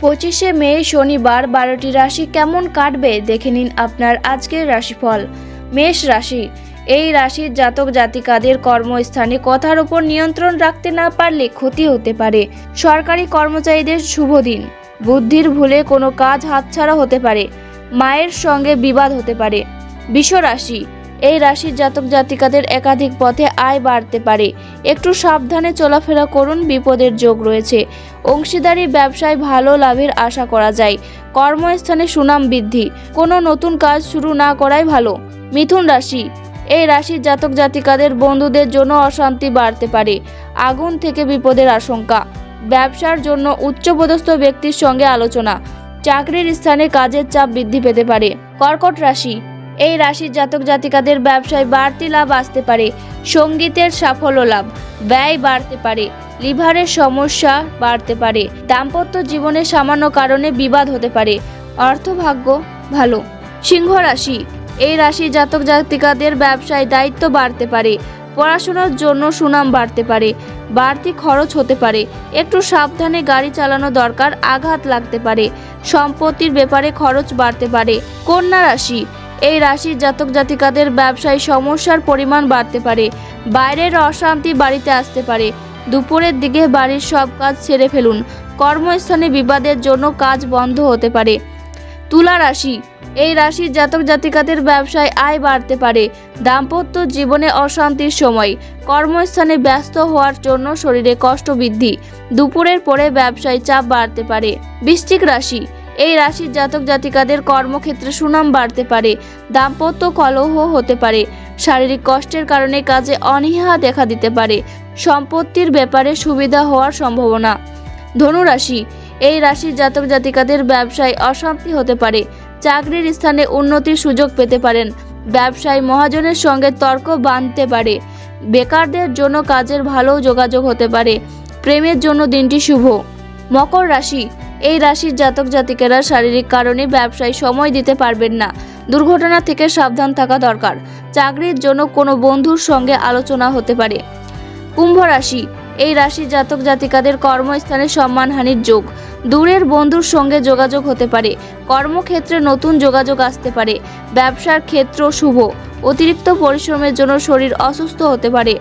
পঁচিশে মে, শনিবার, বারোটি রাশি কেমন কাটবে দেখে নিন আপনার আজকের রাশিফল। মেষ রাশি, এই রাশির জাতক জাতিকাদের কর্মস্থানে কথার উপর নিয়ন্ত্রণ রাখতে না পারলে ক্ষতি হতে পারে। সরকারি কর্মচারীদের শুভ দিন। বুদ্ধির ভুলে কোনো কাজ হাতছাড়া হতে পারে। মায়ের সঙ্গে বিবাদ হতে পারে। রাশি, এই রাশির জাতক জাতিকাদের একাধিক পথে আয় বাড়তে পারে। একটু সাবধানে চলাফেরা করুন, বিপদের যোগ রয়েছে। অংশীদারি ব্যবসায় ভালো লাভের আশা করা যায়। কর্মস্থানে সুনাম বৃদ্ধি। কোনো নতুন কাজ শুরু না করাই ভালো। মিথুন রাশি। এই রাশির জাতক জাতিকাদের বন্ধুদের জন্য অশান্তি বাড়তে পারে। আগুন থেকে বিপদের আশঙ্কা। ব্যবসার জন্য উচ্চপদস্থ ব্যক্তির সঙ্গে আলোচনা। চাকরির স্থানে কাজের চাপ বৃদ্ধি পেতে পারে। কর্কট রাশি। এই রাশির জাতক জাতিকাদের ব্যবসায় বাড়তি লাভ আসতে পারে। সঙ্গীতের সাফল্য লাভ। ব্যয় বাড়তে পারে। লিভারের সমস্যা বাড়তে পারে। দাম্পত্য জীবনে সামান্য কারণে বিবাদ হতে পারে। অর্থভাগ্য ভালো। সিংহ রাশি। এই রাশির জাতক জাতিকাদের ব্যবসায় দায়িত্ব বাড়তে পারে। পড়াশোনার জন্য সুনাম বাড়তে পারে। বাড়তি খরচ হতে পারে। একটু সাবধানে গাড়ি চালানো দরকার, আঘাত লাগতে পারে। সম্পত্তির ব্যাপারে খরচ বাড়তে পারে। কন্যা রাশি। এই রাশির জাতক জাতিকাদের ব্যবসায় সমস্যার পরিমাণ বাড়তে পারে। বাইরের অশান্তি বাড়িতে আসতে পারে। দুপুরের দিকে বাড়ির সব কাজ ছেড়ে ফেলুন। কর্মস্থানে বিবাদের জন্য কাজ বন্ধ হতে পারে। তুলা রাশি। এই রাশির জাতক জাতিকাদের ব্যবসায় আয় বাড়তে পারে। দাম্পত্য জীবনে অশান্তির সময়। কর্মস্থানে ব্যস্ত হওয়ার জন্য শরীরে কষ্ট বৃদ্ধি। দুপুরের পরে ব্যবসায় চাপ বাড়তে পারে। বৃশ্চিক রাশি। এই রাশির জাতক জাতিকাদের কর্মক্ষেত্রে সুনাম বাড়তে পারে। দাম্পত্য কলহ হতে পারে। শারীরিক কষ্টের কারণে কাজে অনীহা দেখা দিতে পারে। সম্পত্তির ব্যাপারে সুবিধা হওয়ার সম্ভাবনা। ধনুরাশি, এই রাশির জাতক জাতিকাদের ব্যবসায় অশান্তি হতে পারে, চাকরির স্থানে উন্নতির সুযোগ পেতে পারেন, ব্যবসায় মহাজনের সঙ্গে তর্ক বাঁধতে পারে, বেকারদের জন্য কাজের ভালো যোগাযোগ হতে পারে, প্রেমের জন্য দিনটি শুভ। মকর রাশি, এই রাশির জাতক জাতিকেরা শারীরিক কারণে ব্যবসায় সময় দিতে পারবেন না, দুর্ঘটনা থেকে সাবধান থাকা দরকার, চাকরির জন্য কোনো বন্ধুর সঙ্গে আলোচনা হতে পারে। কুম্ভ রাশি। এই রাশির জাতক জাতিকাদের কর্মস্থানে সম্মানহানির যোগ। দূরের বন্ধুর সঙ্গে যোগাযোগ হতে পারে। কর্মক্ষেত্রে নতুন যোগাযোগ আসতে পারে। ব্যবসার ক্ষেত্র শুভ। অতিরিক্ত পরিশ্রমের জন্য শরীর অসুস্থ হতে পারে।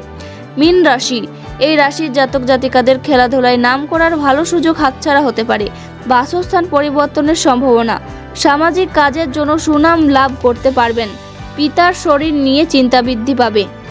মীন রাশি। এই রাশির জাতক জাতিকাদের খেলাধুলায় নাম করার ভালো সুযোগ হাতছাড়া হতে পারে। বাসস্থান পরিবর্তনের সম্ভাবনা। সামাজিক কাজের জন্য সুনাম লাভ করতে পারবেন। পিতার শরীর নিয়ে চিন্তা বৃদ্ধি পাবে।